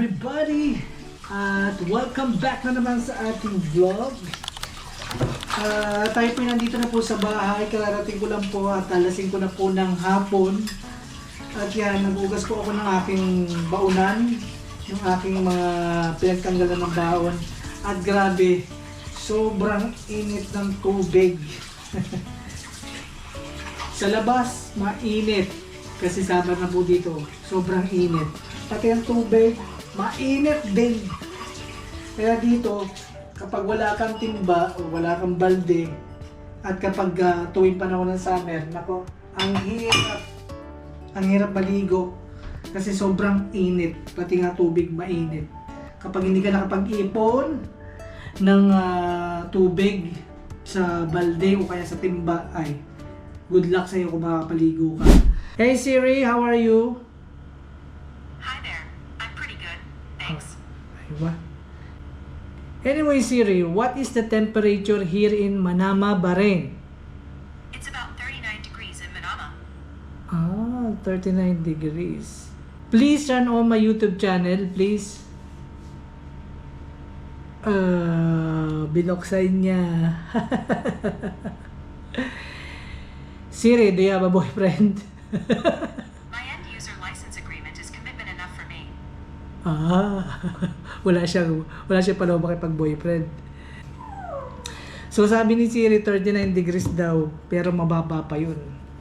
everybody! At welcome back na naman sa ating vlog. Ah, tayo po nandito na po sa bahay. Kararating ko lang po at alasing ko na po ng hapon. At yan, nagugas po ako ng aking baunan. Yung aking mga pinagtanggalan ng baon. At grabe, sobrang init ng tubig. sa labas, mainit. Kasi sabar na po dito, sobrang init. Pati ang tubig, mainit din. Kaya dito, kapag wala kang timba o wala kang balde, at kapag uh, tuwing panahon ng summer, nako, ang hirap. Ang hirap maligo. Kasi sobrang init. Pati nga tubig mainit. Kapag hindi ka nakapag-ipon ng ah, tubig sa balde o kaya sa timba, ay, good luck sa'yo kung makapaligo ka. Hey Siri, how are you? Aywa. Anyway, Siri, what is the temperature here in Manama, Bahrain? It's about 39 degrees in Manama. Ah, 39 degrees. Please turn on my YouTube channel, please. Uh, binoksan niya. Siri, do you have a boyfriend? My end user license agreement is commitment enough for me. Ah, wala siyang wala siya pala makipag-boyfriend. So sabi ni Siri 39 degrees daw, pero mababa pa 'yun.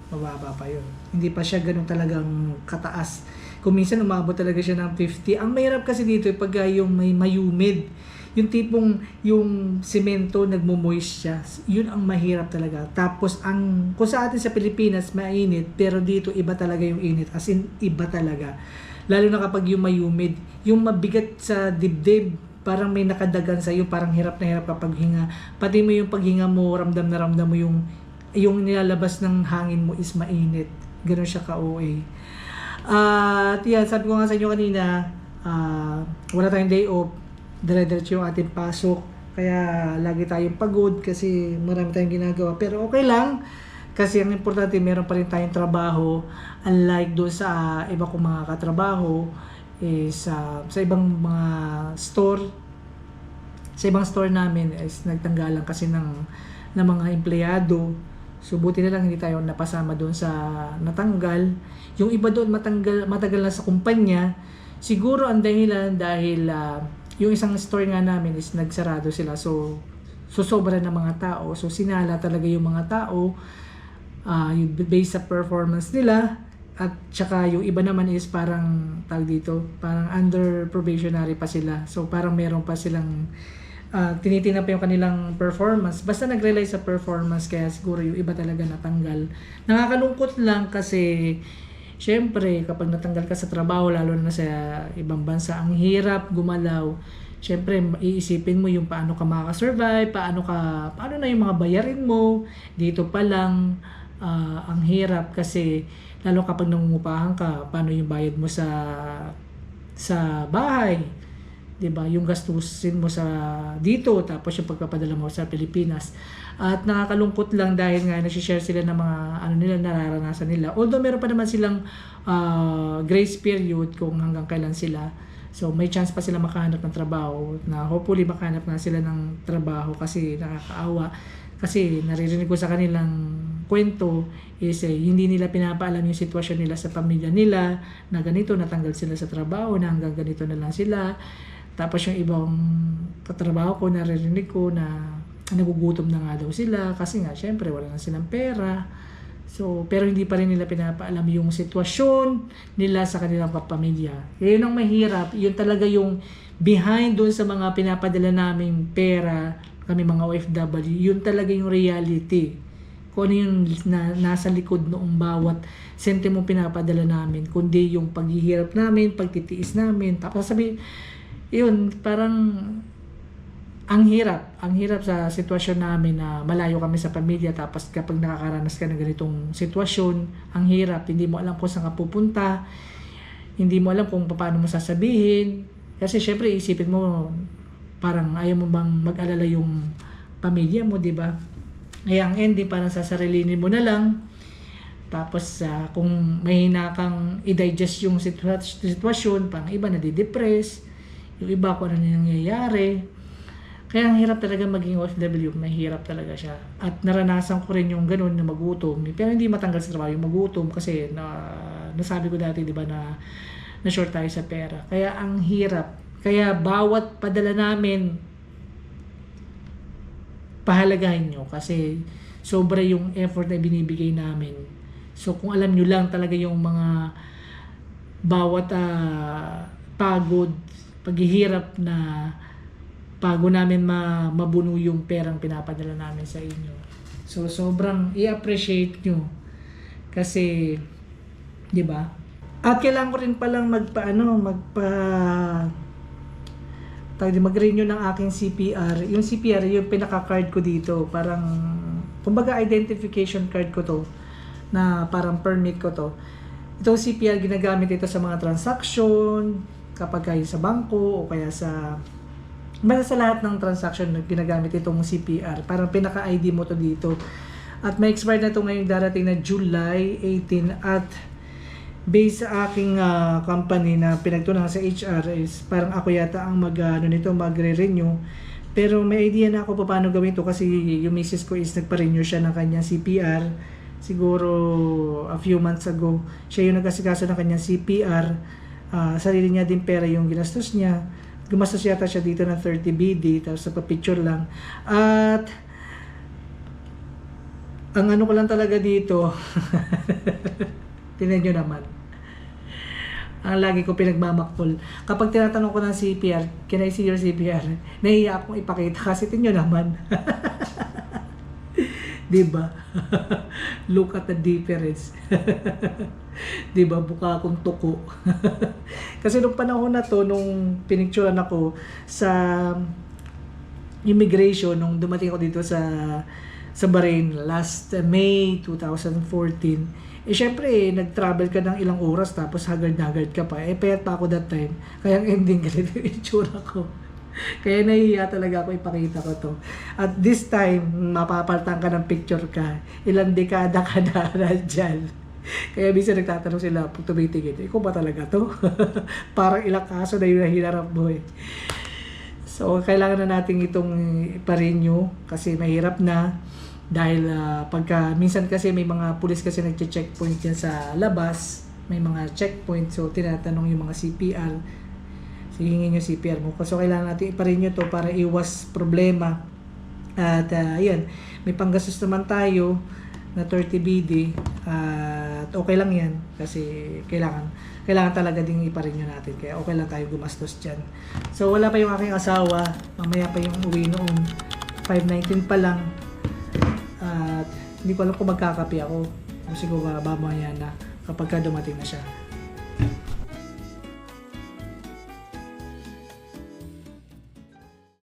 Mababa pa 'yun. Hindi pa siya ganun talagang kataas. Kung minsan umabot talaga siya ng 50. Ang mahirap kasi dito eh, pag yung may mayumid. Yung tipong yung semento nagmo-moist siya. Yun ang mahirap talaga. Tapos ang kung sa atin sa Pilipinas mainit, pero dito iba talaga yung init. As in iba talaga. Lalo na kapag yung may humid, yung mabigat sa dibdib, parang may nakadagan sa iyo, parang hirap na hirap kapag hinga. Pati mo yung paghinga mo, ramdam na ramdam mo yung yung nilalabas ng hangin mo is mainit. Ganun siya ka-OA. At yan, sabi ko nga sa inyo kanina, ah, wala tayong day off, dire-diretso yung ating pasok. Kaya lagi tayong pagod kasi marami tayong ginagawa. Pero okay lang, kasi ang importante, meron pa rin tayong trabaho. Unlike doon sa iba kong mga katrabaho, is ah, sa ibang mga store, sa ibang store namin is nagtanggalan kasi ng, ng mga empleyado. So buti na lang hindi tayo napasama doon sa natanggal. Yung iba doon matanggal, matagal na sa kumpanya. Siguro ang dahilan dahil ah, yung isang store nga namin is nagsarado sila. So susobra ng mga tao. So sinala talaga yung mga tao ah yung based sa performance nila at saka yung iba naman is parang tag dito parang under probationary pa sila. So parang meron pa silang uh, tinitingnan pa yung kanilang performance. Basta nag-rely sa performance kaya siguro yung iba talaga natanggal. Nakakalungkot lang kasi syempre kapag natanggal ka sa trabaho lalo na sa ibang bansa ang hirap gumalaw. Siyempre, iisipin mo yung paano ka makasurvive, paano ka, paano na yung mga bayarin mo. Dito pa lang, ah, ang hirap kasi lalo kapag nangungupahan ka, paano yung bayad mo sa sa bahay. 'di ba? Yung gastusin mo sa dito tapos yung pagpapadala mo sa Pilipinas. At nakakalungkot lang dahil nga nasi-share sila ng mga ano nila nararanasan nila. Although meron pa naman silang ah, grace period kung hanggang kailan sila. So may chance pa sila makahanap ng trabaho na hopefully makahanap na sila ng trabaho kasi nakakaawa. Kasi naririnig ko sa kanilang kwento is eh, hindi nila pinapaalam yung sitwasyon nila sa pamilya nila na ganito natanggal sila sa trabaho na hanggang ganito na lang sila. Tapos yung ibang katrabaho ko naririnig ko na nagugutom na nga daw sila kasi nga syempre wala na silang pera. So, pero hindi pa rin nila pinapaalam yung sitwasyon nila sa kanilang kapamilya. Yun ang mahirap. Yun talaga yung behind doon sa mga pinapadala naming pera, kami mga OFW, yun talaga yung reality. Kung ano yung na, nasa likod noong bawat sentimo pinapadala namin, kundi yung paghihirap namin, pagtitiis namin. Tapos sabi, yun, parang ang hirap, ang hirap sa sitwasyon namin na malayo kami sa pamilya tapos kapag nakakaranas ka ng ganitong sitwasyon, ang hirap, hindi mo alam kung saan ka pupunta, hindi mo alam kung paano mo sasabihin. Kasi syempre isipin mo, parang ayaw mo bang mag-alala yung pamilya mo, di ba? Kaya ang ending parang sasarilinin mo na lang. Tapos ah, kung mahina kang i-digest yung sitwa- sitwasyon, pang iba na di-depress Yung iba kung ano nangyayari. Kaya ang hirap talaga maging OFW, mahirap talaga siya. At naranasan ko rin yung ganun na magutom. Pero hindi matanggal sa trabaho yung magutom kasi na, nasabi ko dati, di ba, na na short tayo sa pera. Kaya ang hirap. Kaya bawat padala namin, pahalagahin nyo kasi sobra yung effort na binibigay namin. So kung alam nyo lang talaga yung mga bawat ah, pagod, paghihirap na bago namin ma mabuno yung perang pinapadala namin sa inyo. So sobrang i-appreciate nyo kasi 'di ba? At kailangan ko rin palang magpaano, magpa tawag di mag-renew ng aking CPR. Yung CPR, yung pinaka-card ko dito, parang kumbaga identification card ko to na parang permit ko to. Itong CPR ginagamit ito sa mga transaction, kapag kayo sa bangko o kaya sa Basta sa lahat ng transaction na ginagamit itong CPR, parang pinaka-ID mo to dito. At may expire na ito ngayong darating na July 18 at based sa aking ah, company na pinagtunan sa HR is parang ako yata ang mag ano nito magre-renew. Pero may idea na ako pa paano gawin to kasi yung misis ko is nagpa-renew siya ng kanyang CPR siguro a few months ago. Siya yung nagkasikaso ng kanyang CPR Ah, sarili niya din pera yung ginastos niya. Gumastos yata siya dito ng 30 BD tapos sa picture lang. At ang ano ko lang talaga dito Tinan nyo naman. Ang lagi ko pinagmamakpol. Kapag tinatanong ko ng CPR, can I see your CPR? Nahiya akong ipakita kasi tinyo naman. diba? Look at the difference. diba? Buka akong tuko. kasi nung panahon na to, nung pinicturean ako sa immigration, nung dumating ako dito sa sa Bahrain last May 2014, eh syempre, eh, nag-travel ka ng ilang oras tapos haggard-haggard ka pa. Eh, payat pa ako that time. Kaya ang ending ganito yung itsura ko. Kaya nahihiya talaga ako ipakita ko to. At this time, mapapaltan ka ng picture ka. Ilang dekada ka na nandyan. Kaya minsan nagtatanong sila pag tumitingin, ikaw ba talaga to? Parang ilang kaso na yung nahinarap mo eh. So, kailangan na natin itong iparenew kasi mahirap na dahil ah, pagka minsan kasi may mga pulis kasi nagche-checkpoint yan sa labas, may mga checkpoint so tinatanong yung mga CPR so hingin yung CPR mo. So kailangan natin iparenew to para iwas problema. At yun, may panggastos naman tayo na 30 BD at okay lang yan kasi kailangan kailangan talaga ding iparenew natin kaya okay lang tayo gumastos dyan so wala pa yung aking asawa mamaya pa yung uwi noon 519 pa lang hindi ko alam kung magkakape ako. Kung siguro mamaya na kapag ka dumating na siya